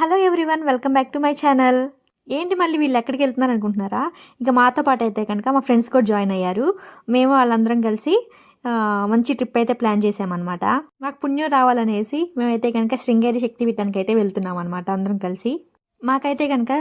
Hello everyone welcome back to my channel. ఏంటి మళ్ళీ వీళ్ళు ఎక్కడికి వెళ్తున్నారు అనుకుంటున్నారా? ఇంకా మాతో పాటు అయితే కనుక మా ఫ్రెండ్స్ కూడా జాయిన్ అయ్యారు. మేము వాళ్ళందరం కలిసి మంచి ట్రిప్ అయితే ప్లాన్ చేసామన్నమాట మాకు పుణ్యం రావాలనేసి మేమైతే కనుక శృంగేరి శక్తిపీఠానికి అయితే వెళ్తున్నాం అనమాట అందరం కలిసి. మాకైతే కనుక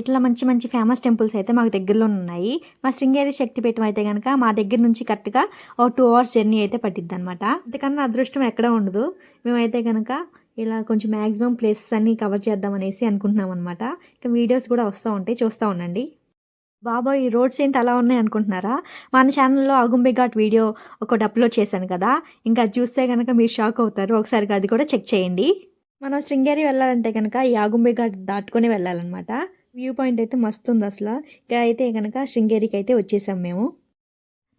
ఇట్లా మంచి మంచి ఫేమస్ టెంపుల్స్ అయితే మాకు దగ్గరలో ఉన్నాయి. మా శృంగేరి శక్తిపీఠం అయితే కనుక మా దగ్గర నుంచి కరెక్ట్గా ఒక టూ అవర్స్ జర్నీ అయితే పట్టిద్ది అనమాట అంతకన్నా అదృష్టం ఎక్కడ ఉండదు. మేమైతే కనుక ఇలా కొంచెం మ్యాక్సిమం ప్లేసెస్ అన్నీ కవర్ చేద్దామనేసి అనుకుంటున్నాం అనమాట ఇంకా వీడియోస్ కూడా వస్తూ ఉంటాయి చూస్తూ ఉండండి. బాబాయ్ ఈ రోడ్స్ ఏంటి అలా ఉన్నాయి అనుకుంటున్నారా? మన ఛానల్లో అగుంబే ఘాట్ వీడియో ఒకటి అప్లోడ్ చేశాను కదా. ఇంకా అది చూస్తే కనుక మీరు షాక్ అవుతారు. ఒకసారి అది కూడా చెక్ చేయండి. మనం శృంగేరి వెళ్ళాలంటే కనుక ఈ ఆగుంబే ఘాట్ దాటుకొని వెళ్ళాలన్నమాట. వ్యూ పాయింట్ అయితే మస్తు ఉంది అసలు. ఇక అయితే కనుక శృంగేరికి అయితే వచ్చేసాం మేము.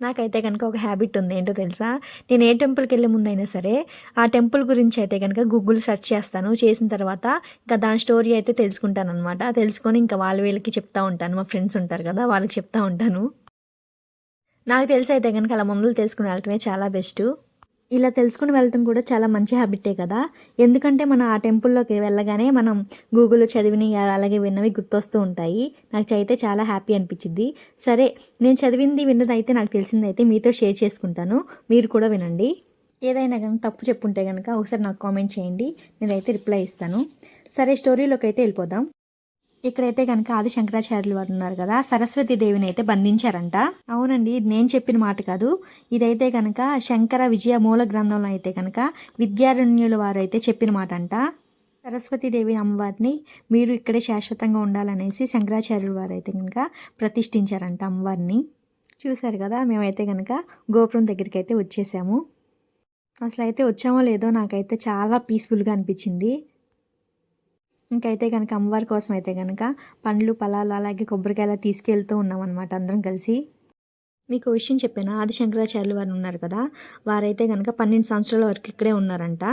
నాకైతే కనుక ఒక హ్యాబిట్ ఉంది. ఏంటో తెలుసా? నేను ఏ టెంపుల్కి వెళ్ళే ముందైనా సరే ఆ టెంపుల్ గురించి అయితే కనుక గూగుల్ సెర్చ్ చేస్తాను. చేసిన తర్వాత ఇంకా దాని స్టోరీ అయితే తెలుసుకుంటాను అనమాట తెలుసుకొని ఇంకా వాళ్ళ వీళ్ళకి చెప్తా ఉంటాను. మా ఫ్రెండ్స్ ఉంటారు కదా వాళ్ళకి చెప్తా ఉంటాను. నాకు తెలిసి అయితే కనుక అలా ముందులు తెలుసుకుని వెళ్ళటమే చాలా బెస్ట్ ఇలా తెలుసుకుని వెళ్ళటం కూడా చాలా మంచి హ్యాబిటే కదా. ఎందుకంటే మనం ఆ టెంపుల్లోకి వెళ్ళగానే మనం గూగుల్లో చదివినవి అలాగే విన్నవి గుర్తొస్తూ ఉంటాయి. నాకు అయితే చాలా హ్యాపీ అనిపించింది సరే నేను చదివింది విన్నది అయితే నాకు తెలిసింది అయితే మీతో షేర్ చేసుకుంటాను. మీరు కూడా వినండి. ఏదైనా కనుక తప్పు చెప్పుంటే కనుక ఒకసారి నాకు కామెంట్ చేయండి. నేనైతే రిప్లై ఇస్తాను. సరే స్టోరీలోకి అయితే వెళ్ళిపోదాం. ఇక్కడైతే కనుక ఆది శంకరాచార్యులు వారు ఉన్నారు కదా సరస్వతి దేవిని అయితే బంధించారంట. అవునండి ఇది నేను చెప్పిన మాట కాదు. ఇదైతే కనుక శంకర విజయ మూల గ్రంథంలో అయితే కనుక విద్యారణ్యుల వారు అయితే చెప్పిన మాట అంట సరస్వతీదేవి అమ్మవారిని మీరు ఇక్కడే శాశ్వతంగా ఉండాలనేసి శంకరాచార్యుల వారు అయితే కనుక ప్రతిష్ఠించారంట అమ్మవారిని. చూశారు కదా మేమైతే కనుక గోపురం దగ్గరికి అయితే వచ్చేసాము. అసలు అయితే వచ్చామో లేదో నాకైతే చాలా పీస్ఫుల్గా అనిపించింది. ఇంకైతే కనుక అమ్మవారి కోసం అయితే కనుక పండ్లు పొలాలు అలాగే కొబ్బరికాయలు తీసుకెళ్తూ ఉన్నాం అనమాట అందరం కలిసి. మీకు విషయం చెప్పాను. ఆది శంకరాచార్యులు వారు ఉన్నారు కదా? వారైతే కనుక పన్నెండు సంవత్సరాల వరకు ఇక్కడే ఉన్నారంట.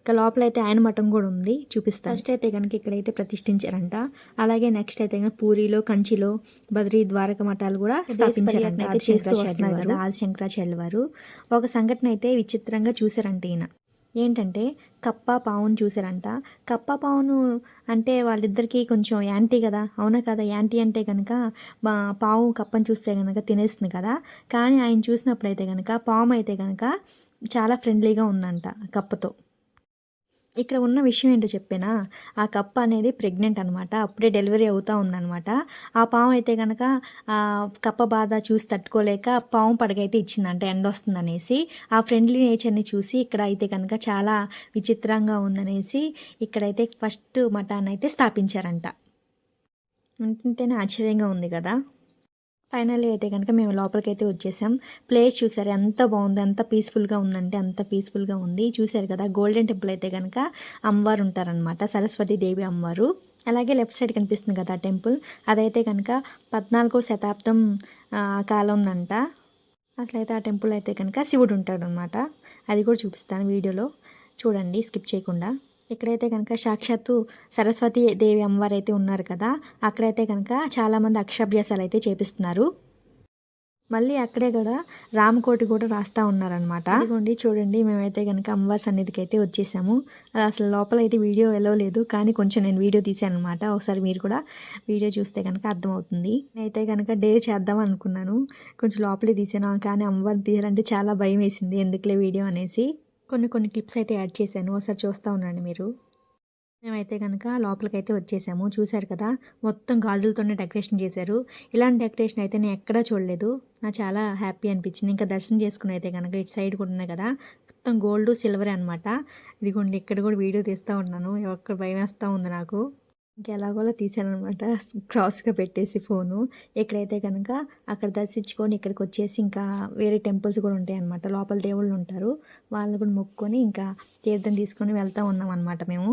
ఇక లోపల అయితే ఆయన మఠం కూడా ఉంది. చూపిస్తా ఫస్ట్ అయితే కనుక ఇక్కడైతే ప్రతిష్ఠించారంట. అలాగే నెక్స్ట్ అయితే కనుక పూరిలో కంచిలో బద్రీ ద్వారక మఠాలు కూడా స్థాపించారంట ఆది శంకరాచార్యులు వారు. ఒక సంఘటన అయితే విచిత్రంగా చూశారంట ఈయన. ఏంటంటే కప్ప పావును చూసారంట కప్ప పావును అంటే వాళ్ళిద్దరికీ కొంచెం యాంటీ కదా. అవునా కదా? యాంటీ అంటే కనుక మా పావు కప్పను చూస్తే కనుక తినేస్తుంది కదా. కానీ ఆయన చూసినప్పుడైతే కనుక పాము అయితే కనుక చాలా ఫ్రెండ్లీగా ఉందంట కప్పతో. ఇక్కడ ఉన్న విషయం ఏంటో చెప్పానా? ఆ కప్ప అనేది ప్రెగ్నెంట్ అనమాట అప్పుడే డెలివరీ అవుతూ ఉందనమాట ఆ పాము అయితే కనుక కప్ప బాధ చూసి తట్టుకోలేక పాము పడగైతే ఇచ్చిందంట ఎండ వస్తుందనేసి ఆ ఫ్రెండ్లీ నేచర్ని చూసి ఇక్కడ అయితే కనుక చాలా విచిత్రంగా ఉందనేసి ఇక్కడైతే ఫస్ట్ మఠాన్ని అయితే స్థాపించారంట. ఉంటుంటేనే ఆశ్చర్యంగా ఉంది కదా? ఫైనల్లీ అయితే కనుక మేము లోపలికి అయితే వచ్చేసాం. ప్లేస్ చూసారు? ఎంత బాగుంది ఎంత పీస్ఫుల్గా ఉందంటే అంత పీస్ఫుల్గా ఉంది. చూసారు కదా గోల్డెన్ టెంపుల్ అయితే కనుక అమ్మవారు ఉంటారనమాట సరస్వతి దేవి అమ్మవారు. అలాగే లెఫ్ట్ సైడ్ కనిపిస్తుంది కదా ఆ టెంపుల్ అదైతే కనుక పద్నాలుగో శతాబ్దం ఆ, కాలందంట అసలు ఆ టెంపుల్ అయితే కనుక శివుడు ఉంటాడనమాట అది కూడా చూపిస్తాను వీడియోలో. చూడండి స్కిప్ చేయకుండా. ఇక్కడైతే కనుక సాక్షాత్తు సరస్వతి దేవి అమ్మవారు అయితే ఉన్నారు కదా అక్కడైతే కనుక చాలామంది అక్షభ్యాసాలు అయితే చేపిస్తున్నారు. మళ్ళీ అక్కడే కూడా రామకోటి కూడా రాస్తా ఉన్నారనమాట ఇదిగోండి చూడండి మేమైతే కనుక అమ్మవారి సన్నిధికి అయితే వచ్చేసాము. అసలు లోపల అయితే వీడియో ఎలా లేదు కానీ కొంచెం నేను వీడియో తీసాను అనమాట ఒకసారి మీరు కూడా వీడియో చూస్తే కనుక అర్థమవుతుంది. నేనైతే కనుక డే చేద్దాం అనుకున్నాను. కొంచెం లోపలే తీసాను కానీ అమ్మవారిని తీయాలంటే చాలా భయం వేసింది ఎందుకులే వీడియో అనేసి. కొన్ని కొన్ని క్లిప్స్ అయితే యాడ్ చేశాను. ఒకసారి చూస్తూ ఉండండి మీరు. మేమైతే కనుక లోపలికైతే వచ్చేసాము. చూశారు కదా మొత్తం గాజులతోనే డెకరేషన్ చేశారు. ఇలాంటి డెకరేషన్ అయితే నేను ఎక్కడా చూడలేదు. నాకు చాలా హ్యాపీ అనిపించింది. ఇంకా దర్శనం చేసుకుని అయితే కనుక ఇటు సైడ్ కూడా ఉన్నాయి కదా మొత్తం గోల్డ్ సిల్వర్ అనమాట ఇదిగోండి ఇక్కడ కూడా వీడియో తీస్తూ ఉన్నాను. ఒక్క భయం వేస్తూ ఉంది నాకు. ఇంకెలాగోలా తీసానమాట అనమాట క్రాస్గా పెట్టేసి ఫోను. ఎక్కడైతే కనుక అక్కడ దర్శించుకొని ఇక్కడికి వచ్చేసి ఇంకా వేరే టెంపుల్స్ కూడా ఉంటాయి అనమాట లోపల దేవుళ్ళు ఉంటారు. వాళ్ళు కూడా మొక్కుకొని ఇంకా తీర్థం తీసుకొని వెళ్తూ ఉన్నాం అనమాట మేము.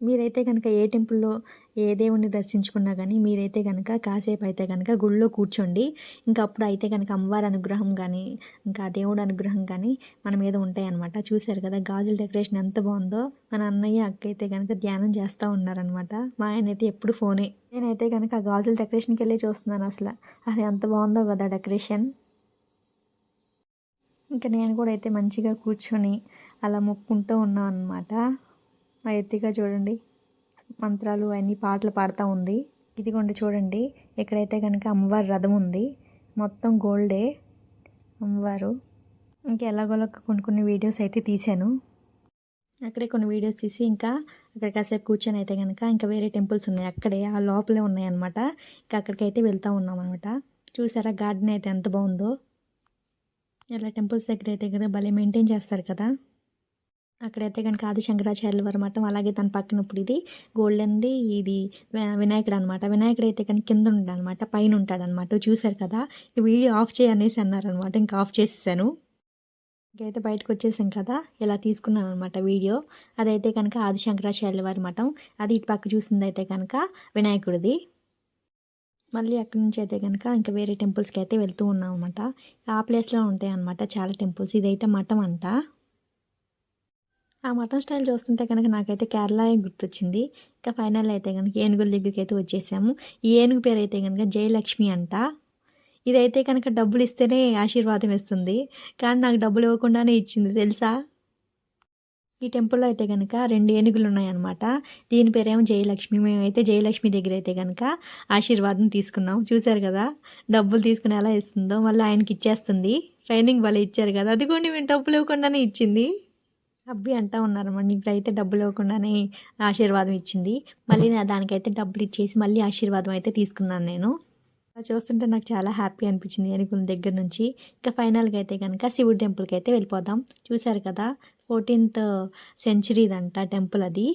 మీరైతే కనుక ఏ టెంపుల్లో ఏ దేవుణ్ణి దర్శించుకున్నా కానీ మీరైతే కనుక కాసేపు అయితే కనుక గుళ్ళో కూర్చోండి. ఇంకా అప్పుడు అయితే కనుక అమ్మవారి అనుగ్రహం కానీ ఇంకా దేవుడు అనుగ్రహం కానీ మన మీద ఉంటాయి అనమాట చూశారు కదా గాజుల డెకరేషన్ ఎంత బాగుందో. మన అన్నయ్య అక్క అయితే కనుక ధ్యానం చేస్తూ ఉన్నారనమాట మా ఆయన అయితే ఎప్పుడు ఫోనే. నేనైతే కనుక ఆ గాజుల డెకరేషన్కి వెళ్ళి చూస్తున్నాను అసలు. అది ఎంత బాగుందో కదా డెకరేషన్. ఇంకా నేను కూడా అయితే మంచిగా కూర్చొని అలా మొక్కుంటూ ఉన్నాం అనమాట ఆ ఎత్తిగా చూడండి. మంత్రాలు అన్ని పాటలు పాడుతూ ఉంది. ఇదిగోండి చూడండి. ఎక్కడైతే కనుక అమ్మవారి రథం ఉంది మొత్తం గోల్డే అమ్మవారు. ఇంకా ఎలాగోలా కొన్ని కొన్ని వీడియోస్ అయితే తీశాను. అక్కడే కొన్ని వీడియోస్ తీసి ఇంకా అక్కడ కాసేపు కూర్చొని అయితే కనుక ఇంకా వేరే టెంపుల్స్ ఉన్నాయి. అక్కడే ఆ లోపలే ఉన్నాయన్నమాట. ఇంకా అక్కడికైతే వెళ్తూ ఉన్నాం అనమాట చూసారా గార్డెన్ అయితే ఎంత బాగుందో. ఇలా టెంపుల్స్ దగ్గర అయితే కనుక భలే మెయింటైన్ చేస్తారు కదా. అక్కడైతే కనుక ఆది శంకరాచార్యుల వారి మఠం అలాగే తన పక్కన ఇప్పుడు ఇది గోల్డెన్ది ఇది వినాయకుడు అనమాట వినాయకుడు అయితే కనుక కింద ఉంటాడనమాట పైన ఉంటాడనమాట చూశారు కదా ఈ వీడియో ఆఫ్ చేయనేసి అన్నారనమాట ఇంకా ఆఫ్ చేసేసాను. ఇంకైతే బయటకు వచ్చేసాం కదా ఇలా తీసుకున్నాను అనమాట వీడియో. అదైతే కనుక ఆది శంకరాచార్యుల వారి మఠం అది ఇటు పక్క చూసింది అయితే కనుక వినాయకుడిది. మళ్ళీ అక్కడి నుంచి అయితే కనుక ఇంకా వేరే టెంపుల్స్కి అయితే వెళ్తూ ఉన్నాం అనమాట ఆ ప్లేస్లో ఉంటాయి అనమాట చాలా టెంపుల్స్ ఇదైతే మఠం అంట. ఆ మటన్ స్టైల్ చూస్తుంటే కనుక నాకైతే కేరళ గుర్తొచ్చింది. ఇంకా ఫైనల్ అయితే కనుక ఏనుగుల దగ్గరికి అయితే వచ్చేసాము. ఈ ఏనుగు పేరు అయితే కనుక జయలక్ష్మి అంట. ఇదైతే కనుక డబ్బులు ఇస్తేనే ఆశీర్వాదం ఇస్తుంది. కానీ నాకు డబ్బులు ఇవ్వకుండానే ఇచ్చింది తెలుసా? ఈ టెంపుల్లో అయితే కనుక రెండు ఏనుగులు ఉన్నాయన్నమాట దీని పేరేమో జయలక్ష్మి. మేమైతే జయలక్ష్మి దగ్గర అయితే కనుక ఆశీర్వాదం తీసుకున్నాం. చూశారు కదా? డబ్బులు తీసుకుని ఎలా ఇస్తుందో మళ్ళీ ఆయనకి ఇచ్చేస్తుంది. ట్రైనింగ్ వాళ్ళు ఇచ్చారు కదా? అది కూడా మేము డబ్బులు ఇవ్వకుండానే ఇచ్చింది. అబ్బి అంటా ఉన్నారన్నమాట ఇప్పుడైతే డబ్బులు ఇవ్వకుండానే ఆశీర్వాదం ఇచ్చింది. మళ్ళీ నా దానికైతే డబ్బులు ఇచ్చేసి మళ్ళీ ఆశీర్వాదం అయితే తీసుకున్నాను నేను. చూస్తుంటే నాకు చాలా హ్యాపీ అనిపించింది ఏనుగుల దగ్గర నుంచి. ఇంకా ఫైనల్గా అయితే కనుక శివుడి టెంపుల్కి అయితే వెళ్ళిపోదాం. చూశారు కదా ఫోర్టీన్త్ సెంచరీదంట టెంపుల్ అది.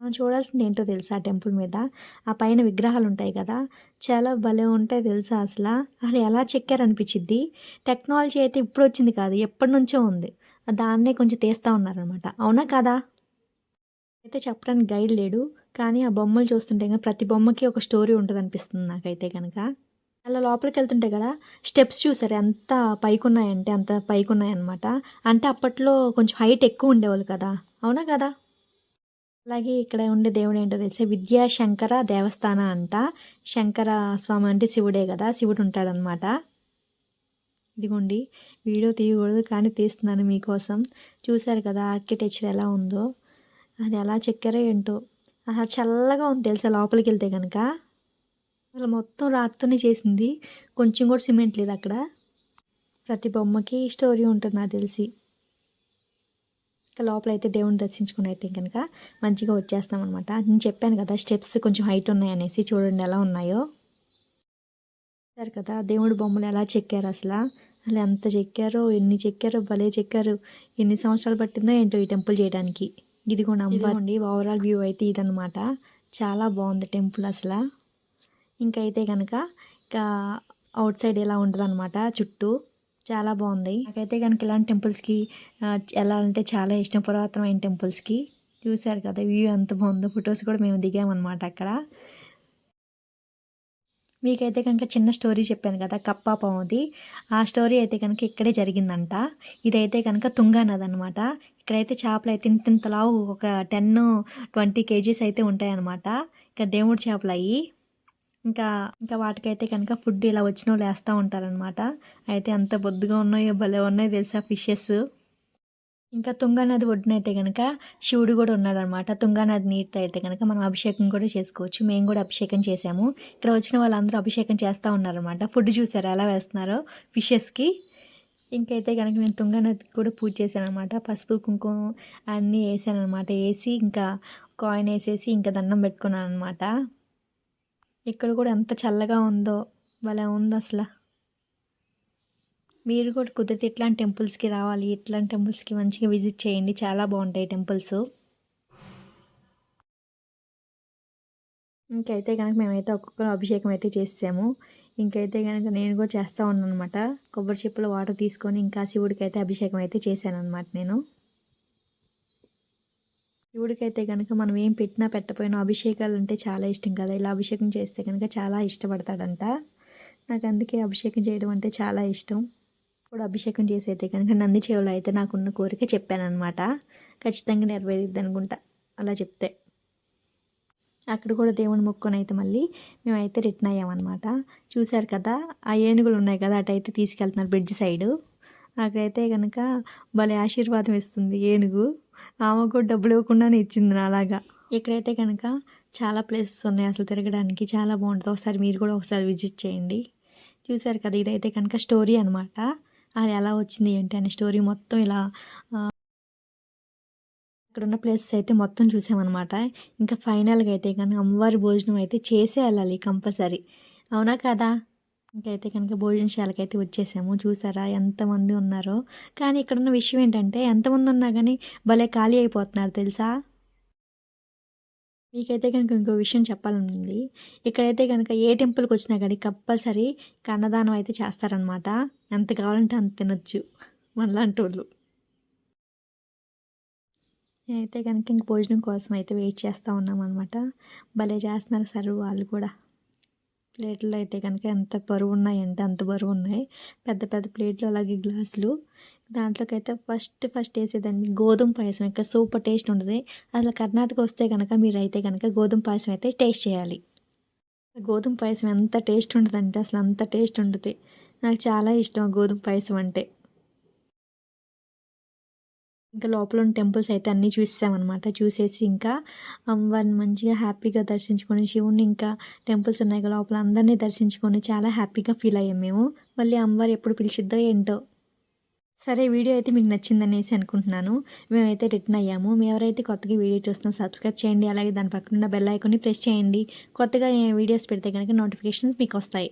మనం చూడాల్సింది ఏంటో తెలుసా ఆ టెంపుల్ మీద? ఆ పైన విగ్రహాలు ఉంటాయి కదా చాలా భలే ఉంటాయి తెలుసా అసలు. అసలు ఎలా చెక్కారనిపించిద్ది? టెక్నాలజీ అయితే ఇప్పుడు వచ్చింది కాదు ఎప్పటి నుంచో ఉంది. దాన్నే కొంచెం తీస్తూ ఉన్నారనమాట అవునా కాదా? అయితే చెప్పడానికి గైడ్ లేడు. కానీ ఆ బొమ్మలు చూస్తుంటే కనుక ప్రతి బొమ్మకి ఒక స్టోరీ ఉంటుంది అనిపిస్తుంది నాకైతే కనుక అలా లోపలికి వెళ్తుంటే కదా స్టెప్స్ చూసారు? ఎంత పైకున్నాయంటే అంత పైకున్నాయన్నమాట. అంటే అప్పట్లో కొంచెం హైట్ ఎక్కువ ఉండేవాళ్ళు కదా. అవునా కదా? అలాగే ఇక్కడ ఉండే దేవుడు ఏంటో తెలిసే? విద్యాశంకర దేవస్థాన అంట. శంకర స్వామి అంటే శివుడే కదా. శివుడు ఉంటాడనమాట ఇదిగోండి వీడియో తీయకూడదు కానీ తీస్తున్నాను మీకోసం. చూశారు కదా ఆర్కిటెక్చర్ ఎలా ఉందో. అది ఎలా చెక్కారో ఏంటో. అసలు చల్లగా ఉంది తెలుసా లోపలికి వెళ్తే కనుక అసలు మొత్తం రాత్తోనే చేసింది. కొంచెం కూడా సిమెంట్ లేదు అక్కడ. ప్రతి బొమ్మకి స్టోరీ ఉంటుంది నాకు తెలిసి. ఇంకా లోపలైతే దేవుని దర్శించుకుని అయితే కనుక మంచిగా వచ్చేస్తాం అనమాట నేను చెప్పాను కదా స్టెప్స్ కొంచెం హైట్ ఉన్నాయనేసి చూడండి ఎలా ఉన్నాయో. సరే కదా దేవుడి బొమ్మలు ఎలా చెక్కారు అసలు. అసలు ఎంత చెక్కారో ఎన్ని చెక్కారో భలే చెక్కారు. ఎన్ని సంవత్సరాలు పట్టిందో ఏంటో ఈ టెంపుల్ చేయడానికి. ఇది కూడా అమ్మవారి ఓవరాల్ వ్యూ అయితే ఇదనమాట చాలా బాగుంది టెంపుల్ అసలు. ఇంకైతే కనుక ఇంకా అవుట్ సైడ్ ఎలా ఉంటుంది అనమాట చుట్టూ. చాలా బాగుంది. నాకైతే కనుక ఇలాంటి టెంపుల్స్కి వెళ్ళాలంటే చాలా ఇష్టం పురాతనమైన టెంపుల్స్కి చూశారు కదా వ్యూ ఎంత బాగుందో. ఫొటోస్ కూడా మేము దిగామన్నమాట అక్కడ. మీకైతే కనుక చిన్న స్టోరీ చెప్పాను కదా కప్పా పావుది ఆ స్టోరీ అయితే కనుక ఇక్కడే జరిగిందంట. ఇదైతే కనుక తుంగా నది అనమాట ఇక్కడైతే చేపలు అయితే ఇంత ఇంతలావు ఒక టెన్ ట్వంటీ కేజీస్ అయితే ఉంటాయన్నమాట. ఇంకా దేవుడి చేపలు అయ్యి ఇంకా ఇంకా వాటికైతే కనుక ఫుడ్ ఇలా వచ్చిన వాళ్ళు వేస్తూ ఉంటారనమాట అయితే అంత బొద్దుగా ఉన్నాయో భలే ఉన్నాయో తెలుసా ఫిషెస్. ఇంకా తుంగానది ఒడ్డునైతే కనుక శివుడు కూడా ఉన్నాడనమాట. తుంగానది నీటితో అయితే కనుక మనం అభిషేకం కూడా చేసుకోవచ్చు. మేము కూడా అభిషేకం చేసాము ఇక్కడ వచ్చిన వాళ్ళందరూ అభిషేకం చేస్తూ ఉన్నారనమాట. ఫుడ్ చూసారు? ఎలా వేస్తున్నారో? ఫిషెస్కి ఇంకైతే కనుక నేను తుంగానదికి కూడా పూజ చేశాను అనమాట పసుపు కుంకుమ అన్నీ వేసాను అనమాట వేసి ఇంకా కాయిన్ వేసేసి ఇంకా దండం పెట్టుకున్నాను అనమాట ఇక్కడ కూడా ఎంత చల్లగా ఉందో భలే ఉంది అసలు మీరు కూడా కుదిరితే ఇట్లాంటి టెంపుల్స్కి రావాలి ఇట్లాంటి టెంపుల్స్కి మంచిగా విజిట్ చేయండి. చాలా బాగుంటాయి టెంపుల్స్. ఇంకైతే కనుక మేమైతే ఒక్కొక్కరు అభిషేకం అయితే చేసాము ఇంకైతే కనుక నేను కూడా చేస్తూ ఉన్నాను అనమాట కొబ్బరి చెప్పులో వాటర్ తీసుకొని ఇంకా శివుడికి అయితే అభిషేకం అయితే చేశాను అనమాట నేను. శివుడికైతే కనుక మనం ఏం పెట్టినా పెట్టపోయినా అభిషేకాలు అంటే చాలా ఇష్టం కదా. ఇలా అభిషేకం చేస్తే కనుక చాలా ఇష్టపడతాడంట. నాకు అందుకే అభిషేకం చేయడం అంటే చాలా ఇష్టం. అప్పుడు అభిషేకం చేసి అయితే కనుక నంది చెవులు అయితే నాకున్న కోరిక చెప్పానమాట ఖచ్చితంగా నెరవేరుద్ది అనుకుంటా. అలా చెప్తే. అక్కడ కూడా దేవుని మొక్కుని అయితే మళ్ళీ మేమైతే రిటర్న్ అయ్యామన్నమాట. చూశారు కదా ఆ ఏనుగులు ఉన్నాయి కదా అటైతే తీసుకెళ్తున్నారు బ్రిడ్జ్ సైడు. అక్కడైతే కనుక భలే ఆశీర్వాదం ఇస్తుంది ఏనుగు. ఆమె కూడా డబ్బులు ఇవ్వకుండానే ఇచ్చింది నాలాగా. ఇక్కడైతే కనుక చాలా ప్లేసెస్ ఉన్నాయి అసలు తిరగడానికి. చాలా బాగుంటుంది. ఒకసారి మీరు కూడా ఒకసారి విజిట్ చేయండి. చూసారు కదా ఇదైతే కనుక స్టోరీ అనమాట అది ఎలా వచ్చింది ఏంటి అనే స్టోరీ మొత్తం ఇలా అక్కడ ఉన్న ప్లేసెస్ అయితే మొత్తం చూసామన్నమాట. ఇంకా ఫైనల్గా అయితే కనుక అమ్మవారి భోజనం అయితే చేసే వెళ్ళాలి కంపల్సరీ. అవునా కదా? ఇంకైతే కనుక భోజనశాలకి అయితే వచ్చేసాము. చూసారా ఎంతమంది ఉన్నారో. కానీ ఇక్కడ ఉన్న విషయం ఏంటంటే ఎంతమంది ఉన్నా కానీ భలే ఖాళీ అయిపోతున్నారు తెలుసా? మీకైతే కనుక ఇంకో విషయం చెప్పాలని ఉంది ఇక్కడైతే కనుక ఏ టెంపుల్కి వచ్చినా కానీ కంపల్సరీ కన్నదానం అయితే చేస్తారనమాట ఎంత కావాలంటే అంత తినొచ్చు మనలాంటి వాళ్ళు అయితే కనుక ఇంక భోజనం కోసం అయితే వెయిట్ చేస్తూ ఉన్నాం అనమాట భలే చేస్తున్నారు సార్ వాళ్ళు కూడా. ప్లేట్లో అయితే కనుక ఎంత బరువు ఉన్నాయంటే అంత బరువు ఉన్నాయి పెద్ద పెద్ద ప్లేట్లు అలాగే గ్లాసులు. దాంట్లోకైతే ఫస్ట్ ఫస్ట్ వేసేదాన్ని గోధుమ పాయసం. ఇంకా సూపర్ టేస్ట్ ఉంటుంది అసలు కర్ణాటక వస్తే కనుక మీరు అయితే కనుక గోధుమ పాయసం అయితే టేస్ట్ చేయాలి. గోధుమ పాయసం ఎంత టేస్ట్ ఉంటుందంటే అసలు అంత టేస్ట్ ఉంటుంది నాకు చాలా ఇష్టం గోధుమ పాయసం అంటే. ఇంకా లోపల ఉన్న టెంపుల్స్ అయితే అన్నీ చూసామన్నమాట చూసేసి ఇంకా అమ్మవారిని మంచిగా హ్యాపీగా దర్శించుకొని శివుని ఇంకా టెంపుల్స్ ఉన్నాయి కదా లోపల అందరినీ దర్శించుకొని చాలా హ్యాపీగా ఫీల్ అయ్యాం మేము. మళ్ళీ అమ్మవారు ఎప్పుడు పిలిచిద్దో ఏంటో. సరే వీడియో అయితే మీకు నచ్చిందనేసి అనుకుంటున్నాను. మేమైతే రిటర్న్ అయ్యాము. మేము ఎవరైతే కొత్తగా వీడియో చూస్తున్నా సబ్స్క్రైబ్ చేయండి. అలాగే దాని పక్కన ఉన్న బెల్ ఐకాన్ని ప్రెస్ చేయండి. కొత్తగా వీడియోస్ పెడితే కనుక నోటిఫికేషన్స్ మీకు వస్తాయి.